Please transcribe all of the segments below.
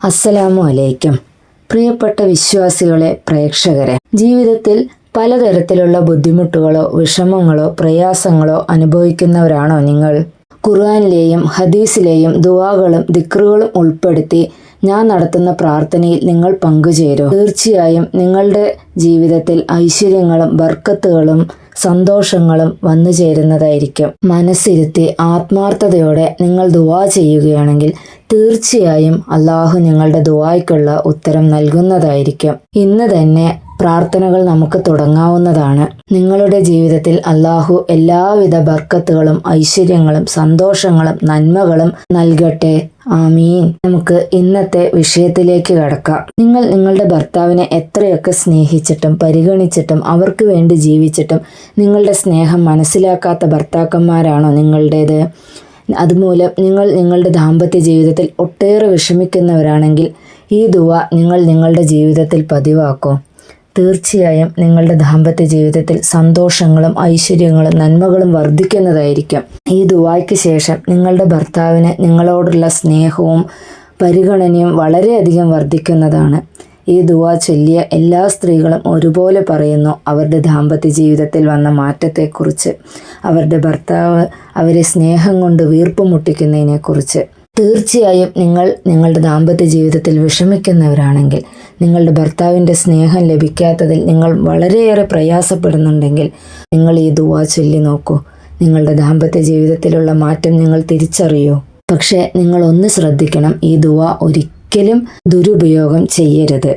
അസ്സലാമു അലൈക്കും. പ്രിയപ്പെട്ട വിശ്വാസികളെ പ്രേക്ഷകരെ ജീവിതത്തിൽ പലതരത്തിലുള്ള ബുദ്ധിമുട്ടുകളോ വിഷമങ്ങളോ പ്രയാസങ്ങളോ അനുഭവിക്കുന്നവരാണോ നിങ്ങൾ? ഖുർആാനിലെയും ഹദീസിലെയും ദുവാകളും ദിക്റുകളും ഉൾപ്പെടുത്തി ഞാൻ നടത്തുന്ന പ്രാർത്ഥനയിൽ നിങ്ങൾ പങ്കുചേരൂ. തീർച്ചയായും നിങ്ങളുടെ ജീവിതത്തിൽ ഐശ്വര്യങ്ങളും ബർക്കത്തുകളും സന്തോഷങ്ങളും വന്നു ചേരുന്നതായിരിക്കും മനസ്സിരുത്തി ആത്മാർത്ഥതയോടെ നിങ്ങൾ ദുവാ ചെയ്യുകയാണെങ്കിൽ തീർച്ചയായും അള്ളാഹു നിങ്ങളുടെ ദുവായ്ക്കുള്ള ഉത്തരം നൽകുന്നതായിരിക്കും. ഇന്ന് തന്നെ പ്രാർത്ഥനകൾ നമുക്ക് തുടങ്ങാവുന്നതാണ്. നിങ്ങളുടെ ജീവിതത്തിൽ അള്ളാഹു എല്ലാവിധ ബർക്കത്തുകളും ഐശ്വര്യങ്ങളും സന്തോഷങ്ങളും നന്മകളും നൽകട്ടെ. ആമീൻ. നമുക്ക് ഇന്നത്തെ വിഷയത്തിലേക്ക് കടക്കാം. നിങ്ങൾ നിങ്ങളുടെ ഭർത്താവിനെ എത്രയൊക്കെ സ്നേഹിച്ചിട്ടും പരിഗണിച്ചിട്ടും അവർക്ക് വേണ്ടി ജീവിച്ചിട്ടും നിങ്ങളുടെ സ്നേഹം മനസ്സിലാക്കാത്ത ഭർത്താക്കന്മാരാണോ നിങ്ങളുടേത്? അതുമൂലം നിങ്ങൾ നിങ്ങളുടെ ദാമ്പത്യ ജീവിതത്തിൽ ഒട്ടേറെ വിഷമിക്കുന്നവരാണെങ്കിൽ ഈ ദുവ നിങ്ങൾ നിങ്ങളുടെ ജീവിതത്തിൽ പതിവാക്കും. തീർച്ചയായും നിങ്ങളുടെ ദാമ്പത്യ ജീവിതത്തിൽ സന്തോഷങ്ങളും ഐശ്വര്യങ്ങളും നന്മകളും വർദ്ധിക്കുന്നതായിരിക്കും. ഈ ദുവായ്ക്ക് ശേഷം നിങ്ങളുടെ ഭർത്താവിന് നിങ്ങളോടുള്ള സ്നേഹവും പരിഗണനയും വളരെയധികം വർദ്ധിക്കുന്നതാണ്. ഈ ദുവാ ചൊല്ലിയ എല്ലാ സ്ത്രീകളും ഒരുപോലെ പറയുന്നു അവരുടെ ദാമ്പത്യ ജീവിതത്തിൽ വന്ന മാറ്റത്തെക്കുറിച്ച്. അവരുടെ ഭർത്താവ് അവരെ സ്നേഹം കൊണ്ട് വീർപ്പ് മുട്ടിക്കുന്നതിനെക്കുറിച്ച്. തീർച്ചയായും നിങ്ങൾ നിങ്ങളുടെ ദാമ്പത്യ ജീവിതത്തിൽ വിഷമിക്കുന്നവരാണെങ്കിൽ നിങ്ങളുടെ ഭർത്താവിന്റെ സ്നേഹം ലഭിക്കാത്തതിൽ നിങ്ങൾ വളരെയേറെ പ്രയാസപ്പെടുന്നുണ്ടെങ്കിൽ നിങ്ങൾ ഈ ദുവാ ചൊല്ലി നോക്കൂ. നിങ്ങളുടെ ദാമ്പത്യ ജീവിതത്തിലുള്ള മാറ്റം നിങ്ങൾ തിരിച്ചറിയൂ. പക്ഷേ നിങ്ങൾ ഒന്ന് ശ്രദ്ധിക്കണം ഈ ദുവ ഒരിക്കലും ദുരുപയോഗം ചെയ്യരുത്.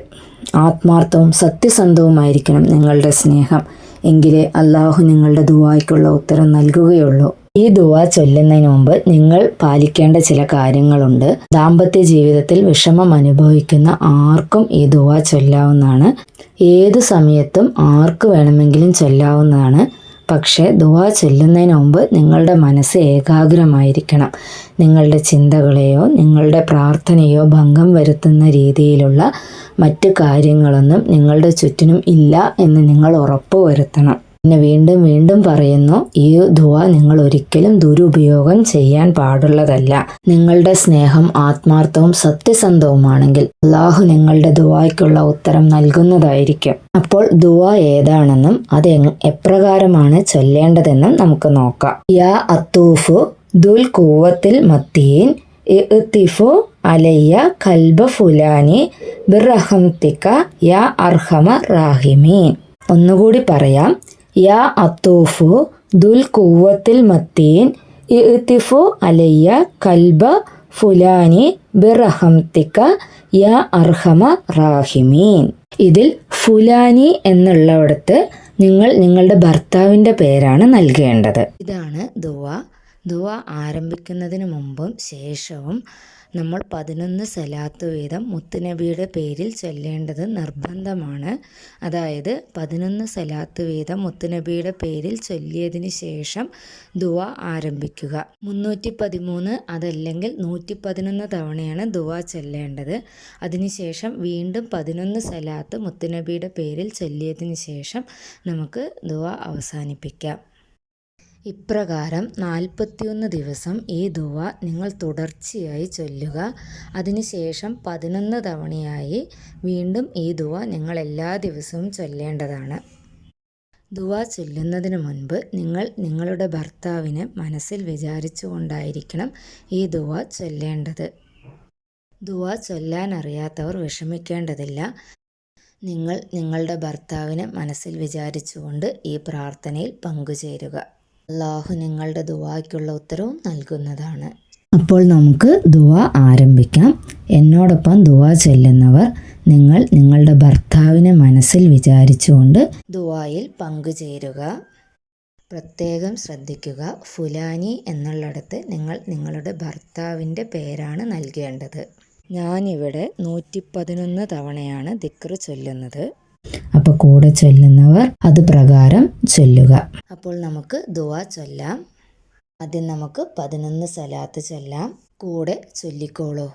ആത്മാർത്ഥവും സത്യസന്ധവുമായിരിക്കണം നിങ്ങളുടെ സ്നേഹം. എങ്കിലേ അള്ളാഹു നിങ്ങളുടെ ദുവായ്ക്കുള്ള ഉത്തരം നൽകുകയുള്ളൂ. ഈ ദുവ ചൊല്ലുന്നതിന് മുമ്പ് നിങ്ങൾ പാലിക്കേണ്ട ചില കാര്യങ്ങളുണ്ട്. ദാമ്പത്യ ജീവിതത്തിൽ വിഷമം അനുഭവിക്കുന്ന ആർക്കും ഈ ദുവ ചൊല്ലാവുന്നതാണ്. ഏത് സമയത്തും ആർക്ക് വേണമെങ്കിലും ചൊല്ലാവുന്നതാണ്. പക്ഷേ ദുവ ചൊല്ലുന്നതിന് മുമ്പ് നിങ്ങളുടെ മനസ്സ് ഏകാഗ്രമായിരിക്കണം. നിങ്ങളുടെ ചിന്തകളെയോ നിങ്ങളുടെ പ്രാർത്ഥനയോ ഭംഗം വരുത്തുന്ന രീതിയിലുള്ള മറ്റ് കാര്യങ്ങളൊന്നും നിങ്ങളുടെ ചുറ്റിനും ഇല്ല എന്ന് നിങ്ങൾ ഉറപ്പുവരുത്തണം. പിന്നെ വീണ്ടും വീണ്ടും പറയുന്നു ഈ ദുവ നിങ്ങൾ ഒരിക്കലും ദുരുപയോഗം ചെയ്യാൻ പാടുള്ളതല്ല. നിങ്ങളുടെ സ്നേഹം ആത്മാർത്ഥവും സത്യസന്ധവുമാണെങ്കിൽ അള്ളാഹു നിങ്ങളുടെ ദുവായ്ക്കുള്ള ഉത്തരം നൽകുന്നതായിരിക്കും. അപ്പോൾ ദുവ ഏതാണെന്നും അത് എപ്രകാരമാണ് ചൊല്ലേണ്ടതെന്നും നമുക്ക് നോക്കാം. യാ അത്തൂഫു ദുൽ കൂവത്തിൽ മത്തീൻ ഇഫു അലയ്യ കൽബ ഫുലാനി ബിറഹംതിക്ക യാ അർഹമ റാഹിമീൻ. ഒന്നുകൂടി പറയാം യാ അത്തൂഫു ദുൽ കൂവത്തിൽ മത്തീൻ ഇഫു അലയ്യ കൽബ ഫുലാനി ബിറഹംതിക്ക യാ അർഹമ റാഹിമീൻ. ഇതിൽ ഫുലാനി എന്നുള്ളിടത്ത് നിങ്ങൾ നിങ്ങളുടെ ഭർത്താവിന്റെ പേരാണ് നൽകേണ്ടത്. ഇതാണ് ദുവ. ദുവ ആരംഭിക്കുന്നതിന് മുമ്പും ശേഷവും നമ്മൾ പതിനൊന്ന് സലാത്ത് വീതം മുത്തുനബിയുടെ പേരിൽ ചൊല്ലേണ്ടത് നിർബന്ധമാണ്. അതായത് പതിനൊന്ന് സലാത്ത് വീതം മുത്തുനബിയുടെ പേരിൽ ചൊല്ലിയതിന് ശേഷം ദുവ ആരംഭിക്കുക. മുന്നൂറ്റി പതിമൂന്ന് അതല്ലെങ്കിൽ നൂറ്റി പതിനൊന്ന് തവണയാണ് ദുവ ചൊല്ലേണ്ടത്. അതിനുശേഷം വീണ്ടും പതിനൊന്ന് സലാത്ത് മുത്തുനബിയുടെ പേരിൽ ചൊല്ലിയതിന് ശേഷം നമുക്ക് ദുവ അവസാനിപ്പിക്കാം. ഇപ്രകാരം നാൽപ്പത്തിയൊന്ന് ദിവസം ഈ ദുവ നിങ്ങൾ തുടർച്ചയായി ചൊല്ലുക. അതിനുശേഷം പതിനൊന്ന് തവണയായി വീണ്ടും ഈ ദുവ നിങ്ങൾ എല്ലാ ദിവസവും ചൊല്ലേണ്ടതാണ്. ദുവ ചൊല്ലുന്നതിന് മുൻപ് നിങ്ങൾ നിങ്ങളുടെ ഭർത്താവിനെ മനസ്സിൽ വിചാരിച്ചുകൊണ്ടായിരിക്കണം ഈ ദുവ ചൊല്ലേണ്ടത്. ദുവ ചൊല്ലാൻ അറിയാത്തവർ വിഷമിക്കേണ്ടതില്ല. നിങ്ങൾ നിങ്ങളുടെ ഭർത്താവിനെ മനസ്സിൽ വിചാരിച്ചുകൊണ്ട് ഈ പ്രാർത്ഥനയിൽ പങ്കുചേരുക. അള്ളാഹു നിങ്ങളുടെ ദുവായ്ക്കുള്ള ഉത്തരവും നൽകുന്നതാണ്. അപ്പോൾ നമുക്ക് ദുവ ആരംഭിക്കാം. എന്നോടൊപ്പം ദുവ ചൊല്ലുന്നവർ നിങ്ങൾ നിങ്ങളുടെ ഭർത്താവിനെ മനസ്സിൽ വിചാരിച്ചുകൊണ്ട് ദുവായിൽ പങ്കുചേരുക. പ്രത്യേകം ശ്രദ്ധിക്കുക. ഫുലാനി എന്നുള്ളിടത്ത് നിങ്ങൾ നിങ്ങളുടെ ഭർത്താവിന്റെ പേരാണ് നൽകേണ്ടത്. ഞാനിവിടെ നൂറ്റി പതിനൊന്ന് തവണയാണ് ദിക്റ് ചൊല്ലുന്നത്. അപ്പോൾ കൂടെ ചൊല്ലുന്നവർ അത് പ്രകാരം ചൊല്ലുക. അപ്പോൾ നമുക്ക് ദുവ ചൊല്ലാം. ആദ്യം നമുക്ക് പതിനൊന്ന് സലാത്ത് ചൊല്ലാം. കൂടെ ചൊല്ലിക്കോളൂ.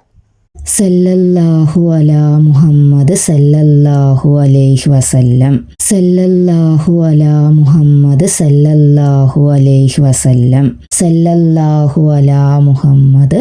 സല്ലല്ലാഹു അലാ മുഹമ്മദ് സല്ലല്ലാഹു അലൈഹി വസല്ലം. സല്ലല്ലാഹു അലാ മുഹമ്മദ് സല്ലല്ലാഹു അലൈഹി വസല്ലം. സല്ലല്ലാഹു അലാ മുഹമ്മദ്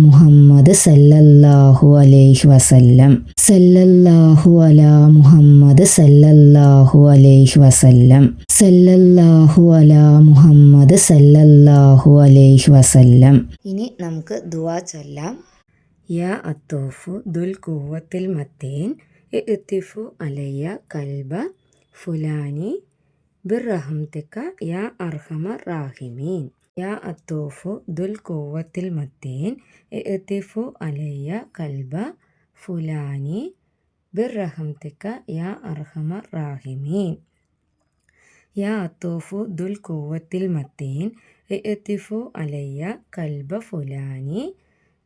മുഹമ്മദ് സല്ലല്ലാഹു അലൈഹി വസല്ലം സല്ലല്ലാഹു അലാ മുഹമ്മദ് സല്ലല്ലാഹു അലൈഹി വസല്ലം സല്ലല്ലാഹു അലാ മുഹമ്മദ് സല്ലല്ലാഹു അലൈഹി വസല്ലം ഇനി നമുക്ക് ദുആ ചൊല്ലാം യാ അത്തോഫു ദുൽ കൂവത്തിൽ മത്തീൻ ഇത്തിഫു അലയ്യ കൽബ ഫുലാനി ബിർറഹംതിക യാ അർഹമ റാഹിമീൻ യാ അത്തോഫു ദുൽ കൂവത്തിൽ മത്തീൻ. എത്തിഫു അലയ്യ കൽബ ഫുലാനി ബിർറഹംതിക യാ അർഹമ റാഹിമീൻ. യാ അത്തോഫു ദുൽ കൂവത്തിൽ മത്തീൻ. എത്തിഫു അലയ്യ കൽബ ഫുലാനി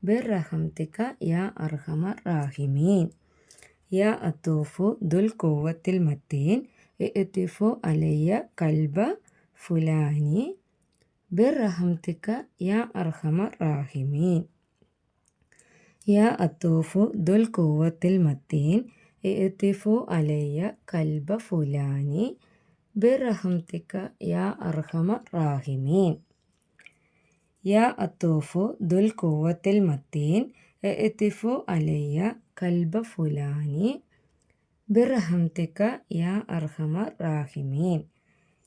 ബിർറഹംതിക യാ അർഹമ റാഹിമീൻ. യാ അത്തോഫു ദുൽ കൂവത്തിൽ മത്തീൻ. എത്തിഫു അലയ്യ കൽബ ഫുലാനി برحمتك يا أرحم الراحمين. يا أطوف ذو القوة المتين ائتف علي كلب فلاني. برحمتك يا أرحم الراحمين. يا أطوف ذو القوة المتين ائتف علي كلب فلاني. برحمتك يا أرحم الراحمين.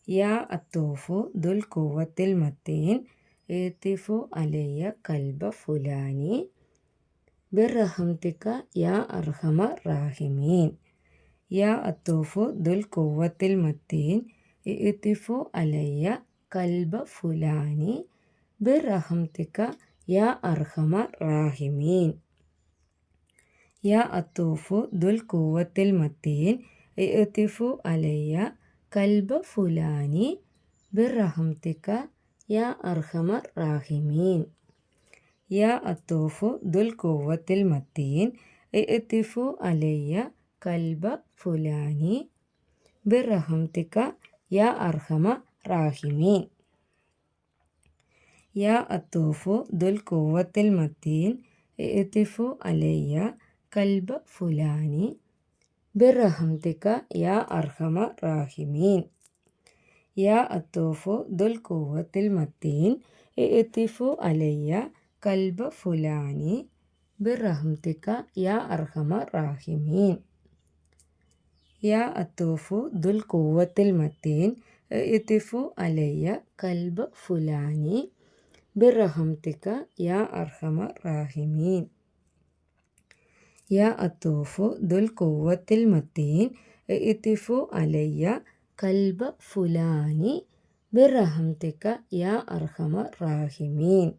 യാ അത്തോഫു ദുൽ കൂവത്തിൽ മത്തീൻ ഏത്തിഫു അലയ്യ കൽബ ഫുലാനി ബിർറഹംതിക യാ അർഹമ റാഹിമീൻ. യാ അത്തോഫു ദുൽ കൂവത്തിൽ മത്തീൻ ഏത്തിഫു അലയ്യ കൽബ ഫുലാനി ബിർറഹംതിക യാ അർഹമ റാഹിമീൻ. യാ അത്തോഫു ദുൽ കൂവത്തിൽ മത്തീൻ ഇത്തിഫു അലയ്യ കൽബ ഫുലാനി ബിർറഹംതിക യാ അർഹമ റാഹിമീൻ. യാ അത്തോഫു ദുൽ കൂവത്തിൽ മത്തീൻ. ഇത്തിഫു അലയ്യ കൽബ ഫുലാനി ബിർറഹംതിക യാ അർഹമ റാഹിമീൻ. യാ അത്തോഫു ദുൽ കൂവത്തിൽ മത്തീൻ. ഇത്തിഫു അലയ്യ കൽബ ഫുലാനി برحمتك يا أرحم الراحمين يا أطوف ذو القوة المتين إئتفو علي كلب فلاني برحمتك يا أرحم الراحمين يا أطوف ذو القوة المتين إئتفو علي كلب فلاني برحمتك يا أرحم الراحمين يا أطوف ذو القوة المتين ائتف علي قلب فلان برحمتك يا أرحم الراحمين.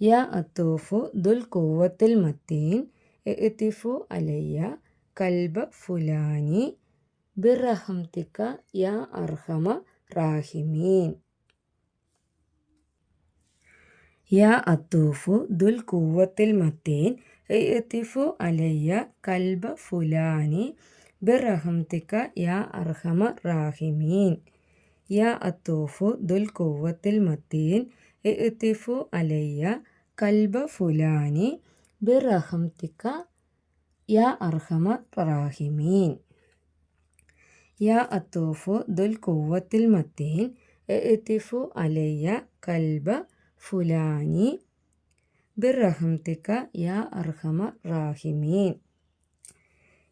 يا أطوف ذو القوة المتين ائتف علي قلب فلان برحمتك يا أرحم الراحمين. يا أطوف ذو القوة المتين ഇത്തിഫു അലയ്യ കൽബ ഫുലാനി ബിറഹംതിക്ക യാ അർഹമ റാഹിമീൻ. യാ അത്തോഫു ദുൽ കൂവത്തിൽ മത്തീൻ. ഇത്തിഫു അലയ്യ കൽബ ഫുലാനി ബിറഹംതിക്ക യാ അർഹമ റാഹിമീൻ. യാ അത്തോഫു ദുൽ കൂവത്തിൽ മത്തീൻ. ഇത്തിഫു അലയ്യ കൽബ ഫുലാനി ബിർറഹംതിക യാ അർഹമ റാഹിമീൻ.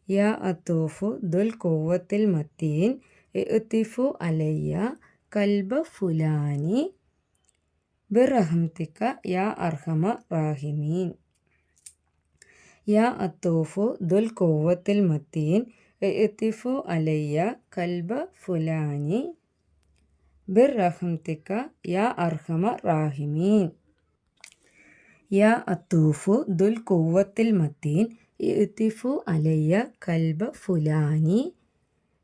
യാ അത്തോഫു ദുൽ കോവത്തിൽ മത്തീൻ. ഇത്തിഫു അലയ്യ കൽബ ഫുലാനി. ബിർറഹംതിക യാ അർഹമ റാഹിമീൻ. യാ അത്തോഫു ദുൽ കോവത്തിൽ മത്തീൻ. ഇത്തിഫു അലയ്യ കൽബ ഫുലാനി. ബിർറഹംതിക യാ അർഹമ റാഹിമീൻ. യാ അത്തൂഫു ദുൽ കൂവത്തിൽ മത്തീൻ ഇത്തിഫു അലയ്യ കൽബ ഫുലാനി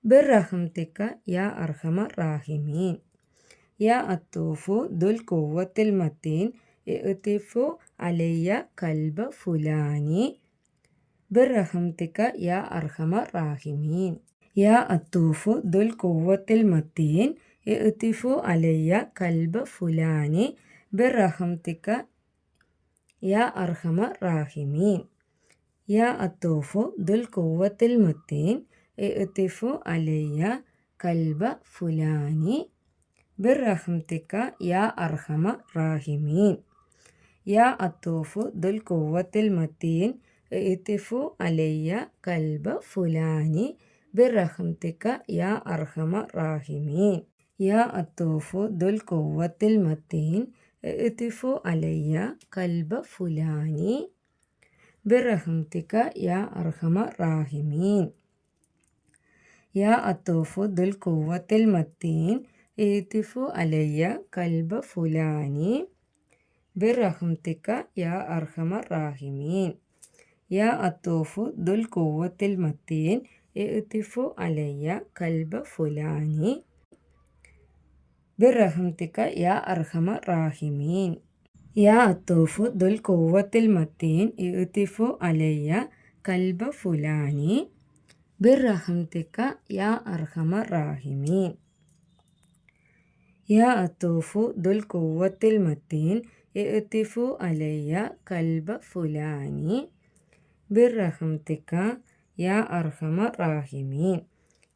ബിർറഹംതിക യാ അർഹമ റാഹിമീൻ. യാ അത്തൂഫു ദുൽ കൂവത്തിൽ മത്തീൻ ഇത്തിഫു അലയ്യ കൽബ ഫുലാനി ബിർറഹംതിക യാ അർഹമ റാഹിമീൻ. യാ അത്തൂഫു ദുൽ കൂവത്തിൽ മത്തീൻ ഇത്തിഫു അലയ്യ കൽബ ഫുലാനി ബിർറഹംതിക يا أرحم الراحمين يا أطوف ذو القوة المتين اعطف علي قلب فلاني برحمتك يا أرحم الراحمين يا أطوف ذو القوة المتين اعطف علي قلب فلاني برحمتك يا أرحم الراحمين يا أطوف ذو القوة المتين اعطفوا علي قلب فلاني. برحمتك يا أرحم الراحمين. يا أطوف ذو القوة المتين. اعطف علي قلب فلاني. برحمتك يا أرحم الراحمين. يا أطوف ذو القوة المتين. اعطف علي قلب فلاني. برحمتك يا أرحم الراحمين يا أطوف ذو القوة المتين يؤتف علي كلب فلاني برحمتك يا أرحم الراحمين يا أطوف ذو القوة المتين يؤتف علي كلب فلاني برحمتك يا أرحم الراحمين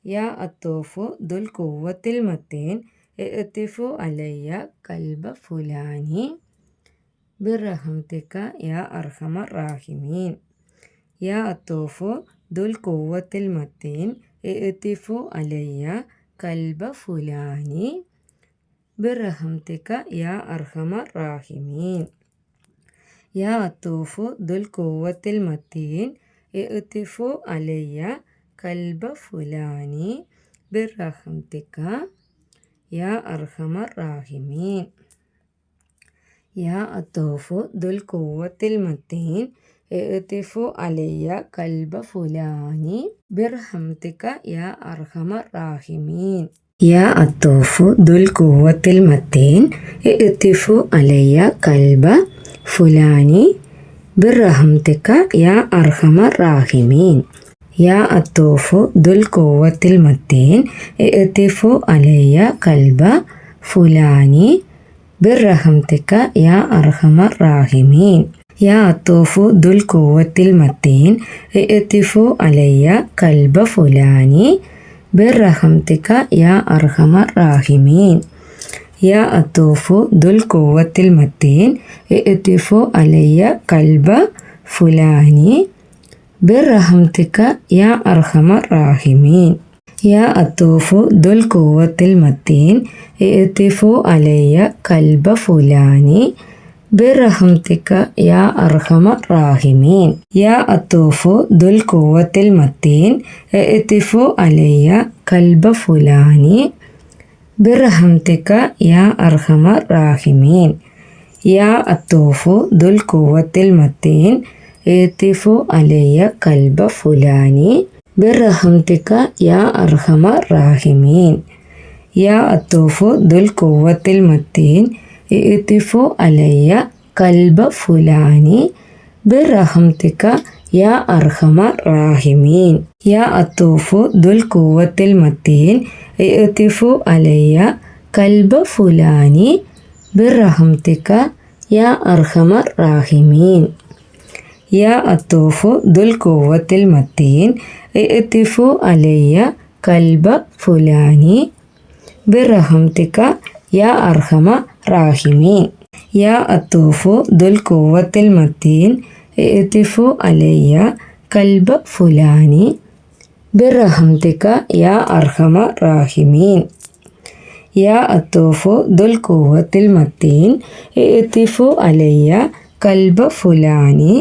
يا أطوف ذو القوة المتين ഇത്തിഫു അലയ്യ കൽബ ഫുലാനി. ബിറഹംതിക യാ അർഹമ റാഹിമീൻ. യാ അത്തോഫു ദുൽ കുവ്വത്തിൽ മത്തീൻ. എത്തിഫു അലയ്യ കൽബ ഫുലാനി. ബിറഹംതിക യാ അർഹമ റാഹിമീൻ. യാ അത്തോഫു ദുൽ കുവ്വത്തിൽ മത്തീൻ. ഇത്തിഫു അലയ്യ കൽബ ഫുലാനി. ബിറഹംതിക يا أرحم الراحمين. يا أطوف ذو القوة المتين. ائتف علي قلب فلان. برحمتك يا أرحم الراحمين. يا أطوف ذو القوة المتين. ائتف علي قلب فلان. برحمتك يا أرحم الراحمين. يا الطوف ذو القوة المتين ائتف علي قلب فلاني برحمتك يا أرحم الراحمين يا الطوف ذو القوة المتين ائتف علي قلب فلاني برحمتك يا أرحم الراحمين يا الطوف ذو القوة المتين ائتف علي قلب فلاني برحمتك يا أرحم الراحمين يا أطوف ذو القوة المتين ائتف علي قلب فلاني برحمتك يا أرحم الراحمين يا أطوف ذو القوة المتين ائتف علي قلب فلاني برحمتك يا أرحم الراحمين يا أطوف ذو القوة المتين يتف علي قلب فلان برحمتك يا أرحم الراحمين يا أطوف ذو القوة المتين ائتف علي قلب فلان برحمتك يا أرحم الراحمين يا أطوف ذو القوة المتين ائتف علي قلب فلان برحمتك يا أرحم الراحمين യാ അത്തൂഫു ദുൽ കൂവത്തിൽ മത്തീൻ ഇഅ്തിഫു അലയ്യ കൽബ ഫുലാനി ബിറഹംതിക്ക യാ അർഹമ റാഹിമീൻ. യാ അത്തൂഫു ദുൽ കൂവത്തിൽ മത്തീൻ ഏത്തിഫു അലയ്യ കൽബ ഫുലാനി ബിറഹംതിക്ക യാ അർഹമ റാഹിമീൻ. യാ അത്തൂഫു ദുൽ കൂവത്തിൽ മത്തീൻ ഏത്തിഫു അലയ്യ കൽബ ഫുലാനി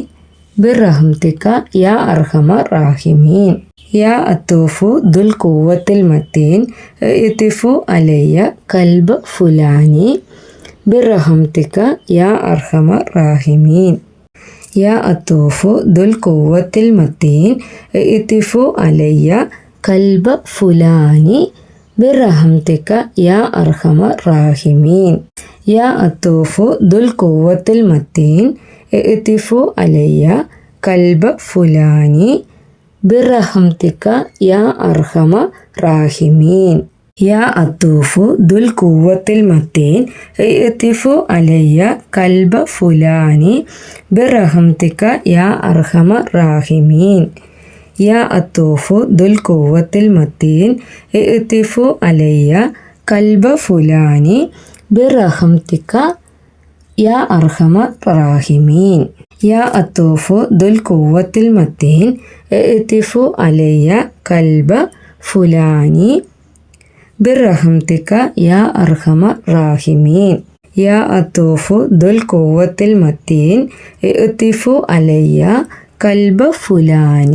برحمتك يا أرحم الراحمين. يا أطوف ذو القوة المتين ائتف علي كلب فلاني. برحمتك يا أرحم الراحمين. يا أطوف ذو القوة المتين ائتف علي كلب فلاني. برحمتك يا أرحم الراحمين. يا أطوف ذو القوة المتين ഇഅ്തിഫു അലയ്യ കൽബ ഫുലാനി ബിറഹംതിക്ക യാ അർഹമ റാഹിമീൻ. യാ അത്തൂഫു ദുൽ കൂവത്തിൽ മത്തീൻ ഇത്തിഫു അലയ്യ കൽബ ഫുലാനി ബിറഹംതിക്ക യാ അർഹമ റാഹിമീൻ. യാ അത്തൂഫു ദുൽ കൂവത്തിൽ മത്തീൻ ഇത്തിഫു അലയ്യ കൽബ ഫുലാനി ബിറഹംതിക യാ അർഹമ റാഹിമീൻ യാ അത്തൂഫു ദുൽ കൂവത്തിൽ മത്തീൻ ഇത്തിഫു അലയ്യ കൽബ ഫുലാനി برحمتك يا أرحم الراحمين يا أطوف ذو القوة المتين ائتف علي كلب فلان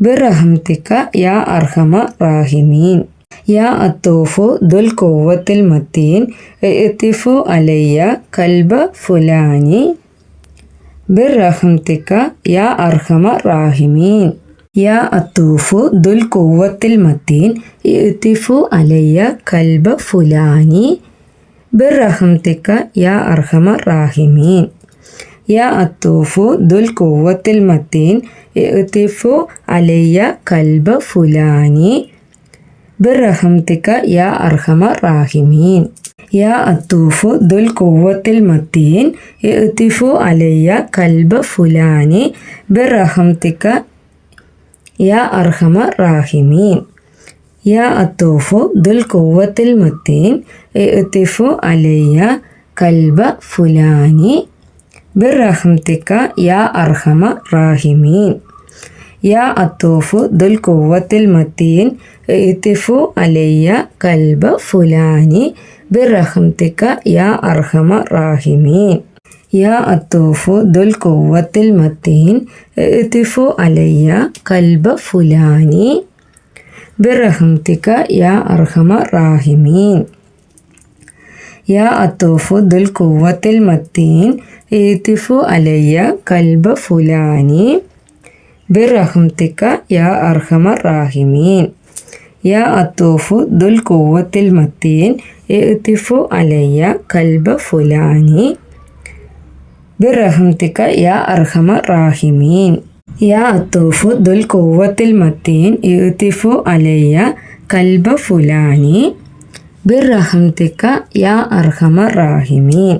برحمتك يا أرحم الراحمين യാ അത്തൂഫു ദുൽ കൊവ്വത്തിൽ മത്തീൻ എത്തിഫു അലയ്യ കൽബ ഫുലാനി ബിർ റഹംതിക്ക യാ അർഹമ റാഹിമീൻ. യാ അത്തൂഫു ദുൽ കൊവ്വത്തിൽ മത്തീൻ എത്തിഫു അലയ്യ കൽബ ഫുലാനി ബിർ റഹംതിക്ക യാ അർഹമ റാഹിമീൻ. യാ അത്തൂഫു ദുൽ കൊവ്വത്തിൽ മത്തീൻ എത്തിഫു അലയ്യ കൽബ ഫുലാനി برحمتك يا أرحم الراحمين يا أطوف ذو القوة المتين ائتف علي كلب فلان برحمتك يا أرحم الراحمين يا أطوف ذو القوة المتين ائتف علي كلب فلان برحمتك يا أرحم الراحمين يا أطوف ذو القوة المتين اتفو علي قلب فلاني برحمتك يا أرحم الراحمين. يا أطوف ذو القوة المتين اتفو علي قلب فلاني برحمتك يا أرحم الراحمين. يا أطوف ذو القوة المتين اتفو علي قلب فلاني برحمتك يا أرحم الراحمين يا أطوف ذو القوة المتين ائتف علي كلب فلان برحمتك يا أرحم الراحمين يا أطوف ذو القوة المتين ائتف علي كلب فلان برحمتك يا أرحم الراحمين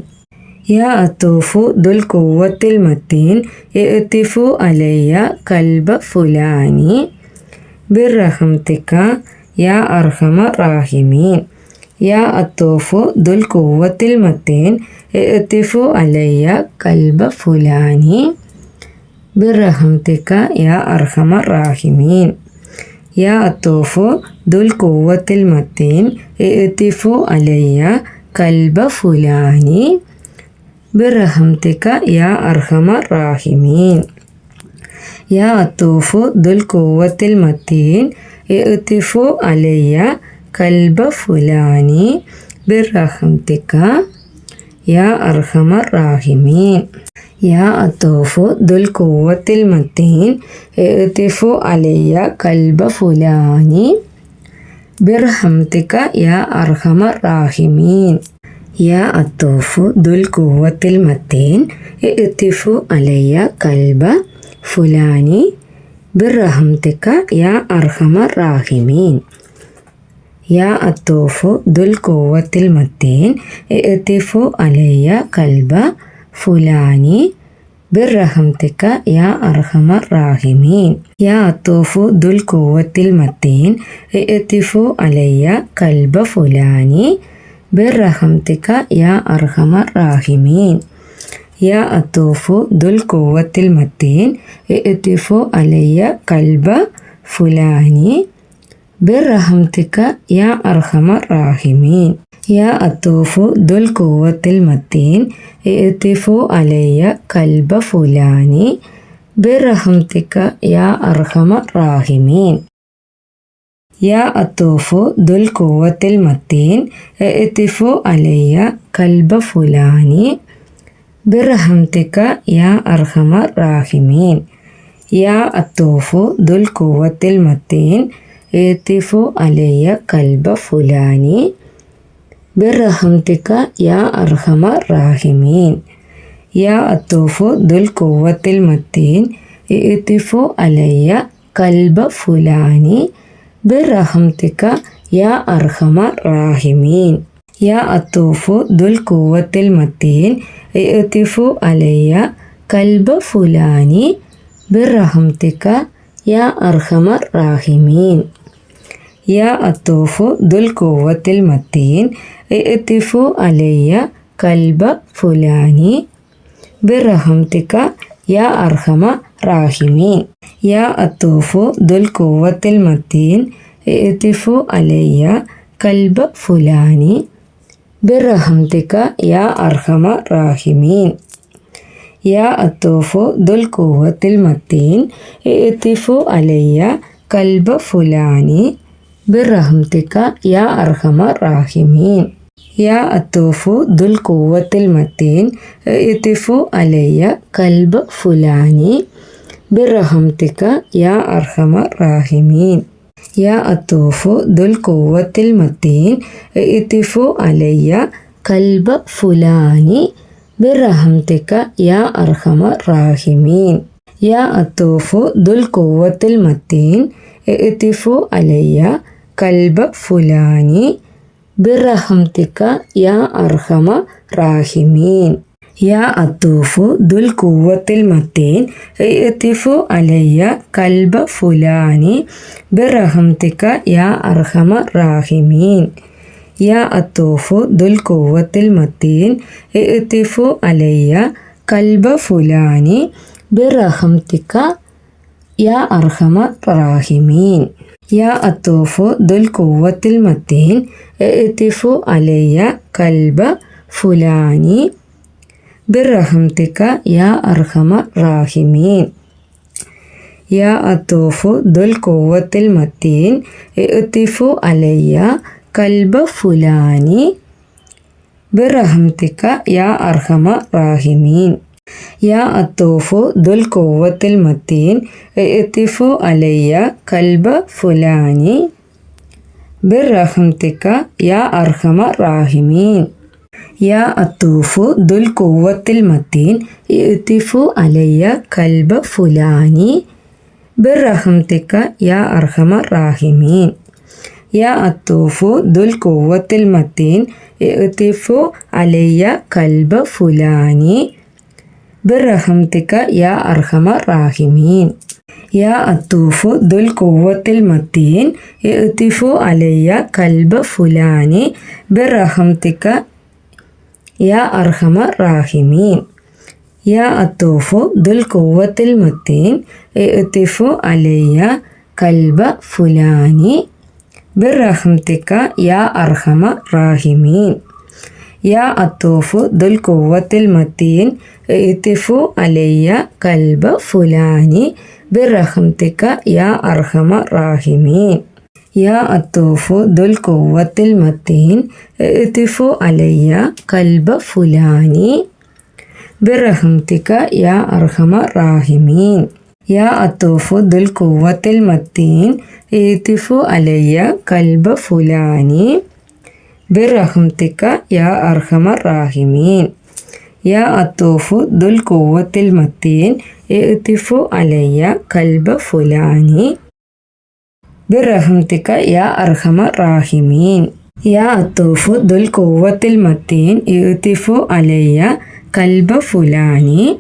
യാ അത്തൂഫു ദുൽ കുവത്തിൽ മത്തീൻ എത്തിഫു അലയ്യ കൽബ ഫുലാനി ബിർ റഹംതിക്ക യാ അർഹമ റാഹിമീൻ യാ അത്തോഫു ദുൽ കൂവത്തിൽ മത്തേൻ എത്തിഫു അലയ്യ കൽബ ഫുലാനി ബിറഹംതിക്ക യാ അർഹമ റാഹിമീൻ യാ അത്തോഫു ദുൽ കൂവത്തിൽ മത്തേൻ എത്തിഫു അലയ്യ കൽബ ഫുലാനി برحمتك يا أرحم الراحمين. يا أطوف ذو القوة المتين ائتف علي كلب فلان. برحمتك يا أرحم الراحمين. يا أطوف ذو القوة المتين ائتف علي كلب فلان. برحمتك يا أرحم الراحمين. യാ അത്തോഫു ദുൽ കൂവത്തിൽ മത്തേൻ ഇത്തിഫു അലയ്യ കൽബ ഫുലാനി ബിർ റഹംതിക്ക യാ അർഹമ റാഹിമീൻ. യാ അത്തോഫു ദുൽ കൂവത്തിൽ മത്തേൻ ഇത്തിഫു അലയ്യ കൽബ ഫുലാനി ബിർ റഹംതിക്ക യാ അർഹമ റാഹിമീൻ. യാ അത്തോഫു ദുൽ കൂവത്തിൽ മത്തേൻ ഇത്തിഫു അലയ്യ കൽബ ഫുലാനി برحمتك يا أرحم الراحمين يا أطوف ذو القوة المتين ائتف علي كلب فلان برحمتك يا أرحم الراحمين يا أطوف ذو القوة المتين ائتف علي كلب فلان برحمتك يا أرحم الراحمين يا أطوف ذو القوة المتين ائتف علي كلب فلان برحمتك يا أرحم الراحمين. يا أطوف ذو القوة المتين ائتف علي كلب فلان برحمتك يا أرحم الراحمين. يا أطوف ذو القوة المتين ائتف علي كلب فلان برحمتك يا أرحم الراحمين يا أطوف ذو القوة المتين ائتف علي كلب فلان برحمتك يا أرحم الراحمين يا أطوف ذو القوة المتين ائتف علي كلب فلان برحمتك يا أرحم റാഹിമീൻ യാ അത്തൂഫു ദുൽ കൂവത്തിൽ മത്തീൻ ഇത്തിഫു അലയ്യ കൽബ ഫുലാനി ബിർഹംതിക്ക യാ അർഹമ റാഹിമീൻ. യാ അത്തൂഫു ദുൽ കൂവത്തിൽ മത്തീൻ ഇത്തിഫു അലയ്യ കൽബ ഫുലാനി ബിർഹംതിക്ക യാ അർഹമ റാഹിമീൻ. യാ അത്തൂഫു ദുൽ കൂവത്തിൽ മത്തീൻ ഇത്തിഫു അലയ്യ കൽബ ഫുലാനി برحمتك يا أرحم الراحمين. يا أطوف ذو القوة المتين. إئتف علي قلب فلان. برحمتك يا أرحم الراحمين. يا أطوف ذو القوة المتين. إئتف علي قلب فلان. برحمتك يا أرحم الراحمين. യാ അത്തൂഫു ദുൽ കൂവത്തിൽ മത്തേൻ ഇത്തിഫു അലയ്യ കൽബ ഫുലാനി ബിറഹംതിക്ക യാ അർഹമ റാഹിമീൻ. യാ അത്തൂഫു ദുൽ കൂവത്തിൽ മത്തീൻ ഇത്തിഫു അലയ്യ കൽബ ഫുലാനി ബിറഹംതിക്ക യാ അർഹമ റാഹിമീൻ. യാ അത്തൂഫു ദുൽ കൂവത്തിൽ മത്തീൻ ഇത്തിഫു അലയ്യ കൽബ ഫുലാനി برحمتك يا أرحم الراحمين. يا أطوف ذو القوة المتين اطف علي قلب فلان. برحمتك يا أرحم الراحمين. يا أطوف ذو القوة المتين اطف علي قلب فلان. برحمتك يا أرحم الراحمين. യാ അത്തൂഫു ദുൽ കുവത്തിൽ മത്തീൻ ഇത്തിഫു അലയ്യ കൽബ ഫുലാനി അർഹമ റാഹിമീൻ യാ അർഹമ റാഹിമീൻ. യാ അത്തൂഫു ദുൽ കുവത്തിൽ മത്തീൻ ഇത്തിഫു അലയ്യ കൽബ ഫുലാനി ബിറഹംതിക യാ യാ അർഹമ റാഹിമീൻ. യാ അത്തൂഫു ദുൽ കുവത്തിൽ മത്തീൻ എത്തിഫു അലയ്യ കൽബ ഫുലാനി യാ يا أرحم الراحمين يا أطوف ذو القوة المتين اعطف علي قلب فلاني برحمتك يا أرحم الراحمين يا أطوف ذو القوة المتين اعطف علي قلب فلاني برحمتك يا أرحم الراحمين യാ അത്തൂഫു ദുൽ കുവത്തിൽ മത്തീൻ ഇത്തിഫു അലയ്യ കൽബ ഫുലാനി ബിറഹംതിക യാ അർഹമ റാഹിമീൻ. യാ അത്തൂഫു ദുൽ കുവത്തിൽ മത്തീൻ ഇത്തിഫു അലയ്യ കൽബ ഫുലാനി ബിറഹംതിക യാ അർഹമ റാഹിമീൻ. യാ അത്തൂഫു ദുൽ കുവത്തിൽ മത്തീൻ ഇത്തിഫു അലയ്യ കൽബ ഫുലാനി برحمتك يا أرحم الراحمين. يا أطوف ذو القوة المتين يؤتف علي كلب فلاني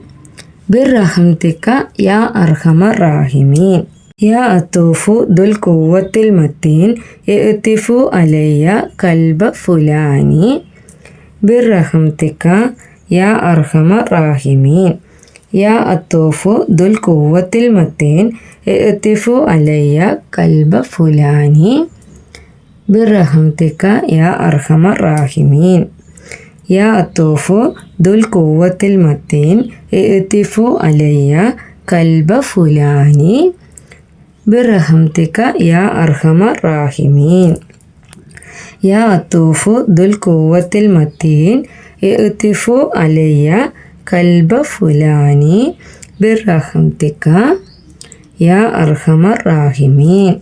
برحمتك يا أرحم الراحمين. يا أطوف ذو القوة المتين يؤتف علي كلب فلاني برحمتك يا أرحم الراحمين. യാ അത്തോഫു ദുൽ കൂവത്തിൽ മത്തീൻ എത്തിഫു അലയ്യ കൽബ ഫുലാനി ബിറഹംതിക്ക യാ അർഹമ റാഹിമീൻ. യാ അത്തോഫു ദുൽ കൂവത്തിൽ മത്തീൻ എത്തിഫു അലയ്യ കൽബ ഫുലാനി ബിറഹംതിക്ക യാ അർഹമ റാഹിമീൻ. യാ അത്തൂഫു ദുൽ കൂവത്തിൽ മത്തീൻ എത്തിഫു അലയ്യ كلب فلان برحمتك. يا أرحم الراحمين.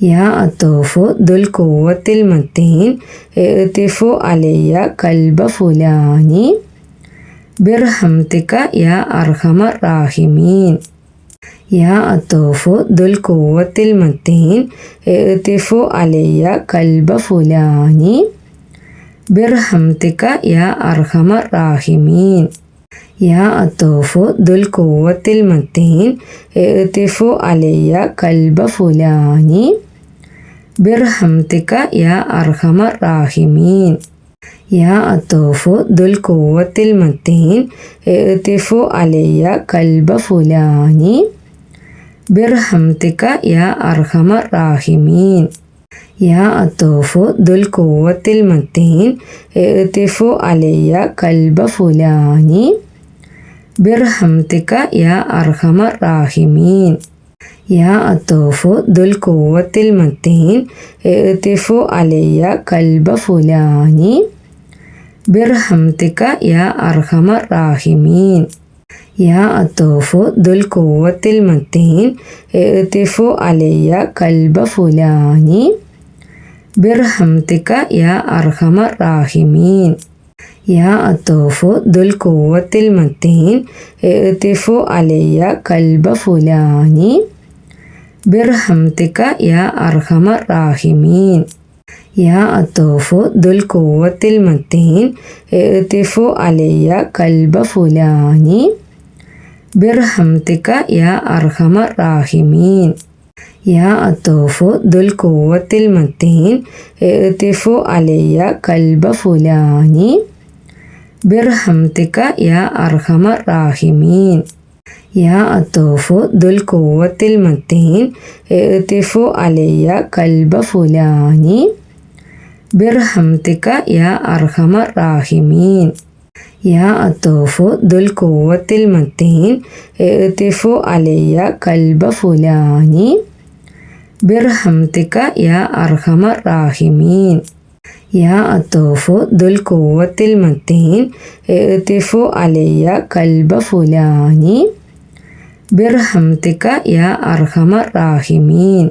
يا أطوف ذو القوة المتين. اعطف علي كلب فلان برحمتك. يا أرحم الراحمين. يا أطوف ذو القوة المتين. اعطف علي كلب فلان برحمتك. يا أرحم الراحمين. യാ അത്തോഫു ദുൽ കൂവത്തിൽ മത്തീൻ എത്തിഫു അലയ്യ കൽബ ഫുലാനി ബിർഹംതിക യാ അർഹമർ റാഹിമീൻ. യാ അത്തോഫു ദുൽ കൂവത്തിൽ മത്തീൻ എത്തിഫു അലയ്യ കൽബ ഫുലാനി ബിർഹംതിക യാ അർഹമർ റാഹിമീൻ. യാ അത്തോഫു ദുൽ കൂവത്തിൽ മത്തീൻ എത്തിഫു അലയ്യ കൽബ ഫുലാനി برحمتك يا أرحم الراحمين يا أطوف ذو القوة المتين اعطف علي قلب فلان برحمتك يا أرحم الراحمين يا أطوف ذو القوة المتين اعطف علي قلب فلان برحمتك يا أرحم الراحمين يا أطوف ذو القوة المتين اعطف علي قلب فلان برحمتك يا أرحم الراحمين يا أطوف ذو القوة المتين اعطف علي قلب فلان برحمتك يا أرحم الراحمين യാ അത്തോഫു ദുൽ കൂവത്തിൽ മത്തീൻ എത്തിഫു അലയ്യ കൽബ ഫുലാനി ബിർഹംതിക യാ അർഹമ റാഹിമീൻ. യാ അത്തോഫു ദുൽ കൂവത്തിൽ മത്തീൻ എത്തിഫു അലയ്യ കൽബ ഫുലാനി ബിർഹംതിക യാ അർഹമ റാഹിമീൻ. യാ അത്തോഫു ദുൽ കൂവത്തിൽ മത്തീൻ എത്തിഫു അലയ്യ കൽബ ഫുലാനി برحمتك يا أرحم الراحمين يا أطوف ذو القوة المتين اعطف علي قلب فلاني برحمتك يا أرحم الراحمين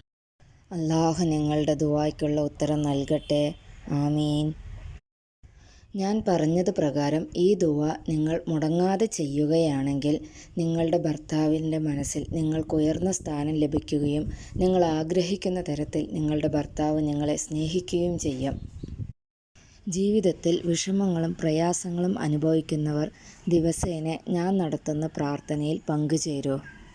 അള്ളാഹു നിങ്ങളുടെ ദുവായ്ക്കുള്ള ഉത്തരം നൽകട്ടെ. ആമീൻ. ഞാൻ പറഞ്ഞത് പ്രകാരം ഈ ദുവ നിങ്ങൾ മുടങ്ങാതെ ചെയ്യുകയാണെങ്കിൽ നിങ്ങളുടെ ഭർത്താവിന്റെ മനസ്സിൽ നിങ്ങൾക്ക് ഉയർന്ന സ്ഥാനം ലഭിക്കുകയും നിങ്ങൾ ആഗ്രഹിക്കുന്ന തരത്തിൽ നിങ്ങളുടെ ഭർത്താവ് നിങ്ങളെ സ്നേഹിക്കുകയും ചെയ്യും. ജീവിതത്തിൽ വിഷമങ്ങളും പ്രയാസങ്ങളും അനുഭവിക്കുന്നവർ ദിവസേന ഞാൻ നടത്തുന്ന പ്രാർത്ഥനയിൽ പങ്കുചേരൂ.